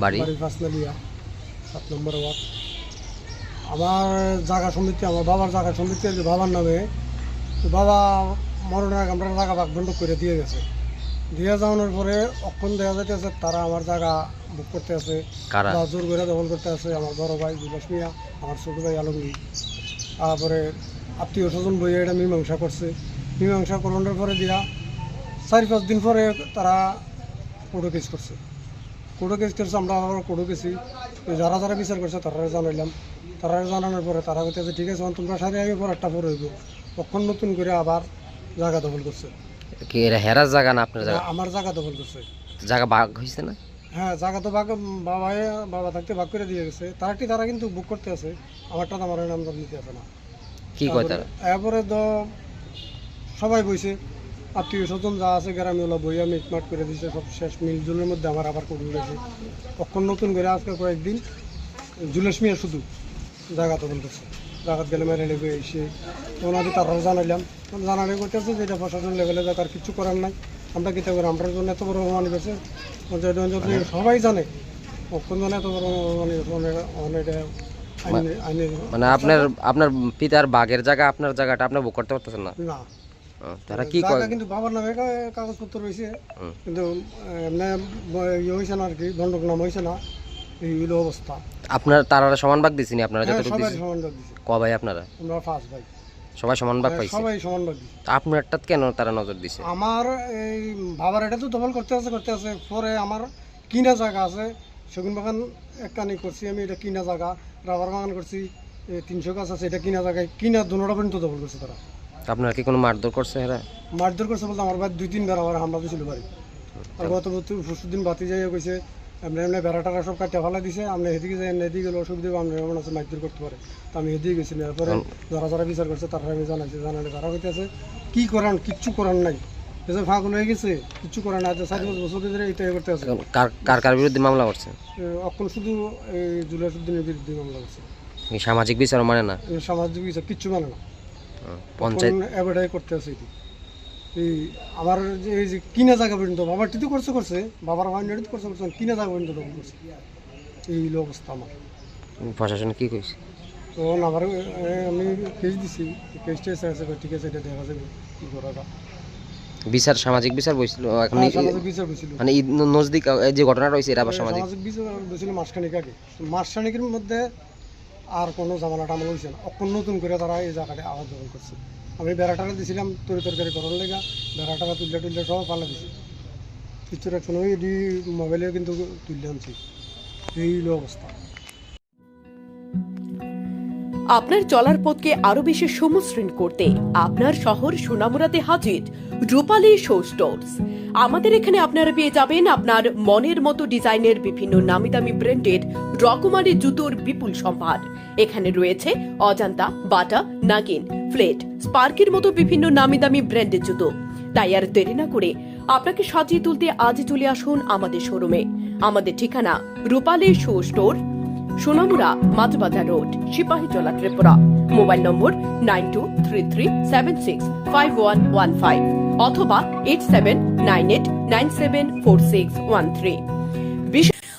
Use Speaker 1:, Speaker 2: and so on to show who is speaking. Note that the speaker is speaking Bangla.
Speaker 1: বাড়ি?
Speaker 2: সাত নম্বর ওয়ার্ড। আমার জায়গা সমিতি আমার বাবার জায়গা সমিতি আছে বাবার নামে বাবা মরণের আমরা জায়গা ভাগ করে দিয়ে গেছে। দিয়ে যাওয়ানোর পরে অক্ষণ দেখা যাইতেছে তারা আমার জায়গা বুক করতে আছে বা জোর করে দখল করতে আছে আমার বড় ভাই বিলাস মিয়া আমার ছোট ভাই আলমগীর। তারপরে আত্মীয় স্বজন বইয়ে এটা মীমাংসা করছে। মীমাংসা করানোর পরে দিয়া চারি পাঁচ দিন পরে তারা কোর্টে কেস করছে। কোর্টে কেস করছে আমরা আবার কোর্টে গেছি যারা যারা বিচার করছে তারা জানাইলাম তারা জানানোর পরে তারা বলতেছে ঠিক আছে তোমরা সারি আগে পর একটা পর হইব তখন নতুন করে আবার জায়গা দখল করছে
Speaker 1: কি হেরার জায়গা না আপনার জায়গা
Speaker 2: আমার জায়গা দখল করছে
Speaker 1: জায়গা ভাগ হয়েছে না?
Speaker 2: হ্যাঁ জায়গা তো ভাগ বাবা বাবা থাকতে ভাগ করে দিয়ে গেছে। তারা কি তারা কিন্তু বুক করতে আছে। আমারটা তো আমার নাম নিতে আছে না।
Speaker 1: কি কয় তারা
Speaker 2: এরপরে তো সবাই বইছে আত্মীয় স্বজন যা আছে গ্রামে ওলা বইয়া মিটমাট করে দিছে সব শেষ মিলজুলের মধ্যে আমার আবার করে গেছে তখন নতুন করে আজকে কয়েকদিন জুলেশ মিয়া শুধু জায়গা তখন করছে জায়গাত গেলে মেরে লেগে এসে তখন আমি তারাও জানাইলাম। জানালে করতেছে যে এটা প্রশাসন লেভেলে যা তার কিছু করার নাই। আমরা কিতা করে আমরা জন্য এত বড় মানে পঞ্চায়েত অঞ্চল সবাই জানে। কখন জানে এত বড় মানে অনেক আইনে আইনে
Speaker 1: মানে আপনার আপনার পিতার বাঘের জায়গা আপনার জায়গাটা আপনি বুক করতে পারতেছেন না?
Speaker 2: না।
Speaker 1: তারা কি
Speaker 2: কিন্তু বাবার নামে কাগজপত্র রয়েছে। কিন্তু এমনি ইয়ে হয়েছে না আর কি দণ্ডক নাম হয়েছে না এই অবস্থা।
Speaker 1: আপনার তারা সমান ভাগ দিছিনি আপনারা
Speaker 2: হ্যাঁ,
Speaker 1: যতটুকু দিছেন
Speaker 2: সমান ভাগ দিছে।
Speaker 1: ক ভাই আপনারা?
Speaker 2: আমরা ফার্স্ট ভাই।
Speaker 1: সবাই সমান ভাগ
Speaker 2: হ্যাঁ,
Speaker 1: পাইছে।
Speaker 2: সবাই সমান ভাগ দিছে
Speaker 1: আপনারটা কেন তারা নজর দিছে?
Speaker 2: আমার এই বাবার এটা তো করতে আছে করতে আছে। পরে আমার কিনা জায়গা আছে। সেগুন বাগান এক কানি করছি আমি এটা কিনা জায়গা। রাবার বাগান করছি তিনশো গাছ আছে এটা কিনা জায়গায়। কিনা দুটা পর্যন্ত দখল করছে তারা।
Speaker 1: আপনারা কি কোনো মারধর করছে এরা?
Speaker 2: মারধর করছে বলতে আমার বাড়ি দুই তিনবার আমার হামলা দিয়েছিল বাড়ি। আর গত বছর পরশু দিন বাতি যাইয়া কইছে এমনি এমনি বেড়াটারা সব কাটিয়া ফেলা দিছে আমি এদিকে যাই এদিকে গেলে অসুবিধা আমরা এমন আছে মারধর করতে পারে। তো আমি এদিকে গেছি না এরপরে যারা যারা বিচার করছে তারা আমি জানাইছি জানালে তারা কইতেছে কি করান কিচ্ছু করার নাই। ফাঁকুল হয়ে গেছে পাঁচ বছর ধরে এটাই করতে আছে।
Speaker 1: এখন কার কার কার বিরুদ্ধে মামলা করছে?
Speaker 2: অক্ষণ শুধু বিরুদ্ধে মামলা করছে।
Speaker 1: সামাজিক বিচার মানে না?
Speaker 2: সামাজিক বিচার কিচ্ছু মানে না।
Speaker 1: পঞ্চায়েত।
Speaker 2: এবারটাই করতে আছে এই আমার যে এই যে কিনা জায়গা পর্যন্ত বাবার টিতে করছে করছে। বাবার করছে করছে কিনা জায়গা পর্যন্ত করছে। এই হলো অবস্থা আমার।
Speaker 1: প্রশাসন কি কইছে?
Speaker 2: তখন আমার আমি কেস দিছি। কেসটা এসে আছে ঠিক আছে এটা দেখা যাবে কি
Speaker 1: বিচার সামাজিক বিচার বইছিল এখন
Speaker 2: হ্যাঁ,
Speaker 1: মানে নজদিক এই যে ঘটনা রয়েছে এটা আবার সামাজিক?
Speaker 2: সামাজিক বিচার বলছিল মাসখানিক আগে। মাসখানিকের মধ্যে আর কোনো জামানা টামাল হয়েছে না। অখন নতুন করে তারা এই জায়গাটা আবার দখল করছে আমি বেড়াটারা দিছিলাম তরি তরকারি করার লেগা। বেড়াটারা তুললে টুললে সব পালা দিছি। কিছু রাখছো না এটি মোবাইলে কিন্তু তুললে আনছি। এই হলো অবস্থা।
Speaker 3: আপনার চলার পথকে আরও বেশি সমশ্রীণ করতে আপনার শহর সোনামুরাতে হাজির রূপালী শো স্টোর্স। আমাদের এখানে আপনারা পেয়ে যাবেন আপনার মনের মতো ডিজাইনের বিভিন্ন নামি দামি ব্র্যান্ডের রকমারি জুতোর বিপুল সম্ভার। এখানে রয়েছে অজান্তা, বাটা, নাগিন, ফ্লেট, স্পার্কের মতো বিভিন্ন নামি দামি ব্র্যান্ডের জুতো। তাই আর দেরি না করে আপনাকে সাজিয়ে তুলতে আজই চলে আসুন আমাদের শোরুমে। আমাদের ঠিকানা Rupali show store Sonamura Majhbazar road, Sepahijala, Tripura. Mobile number nine two three three seven six five one one five অথবা eight seven nine eight nine seven four six one three.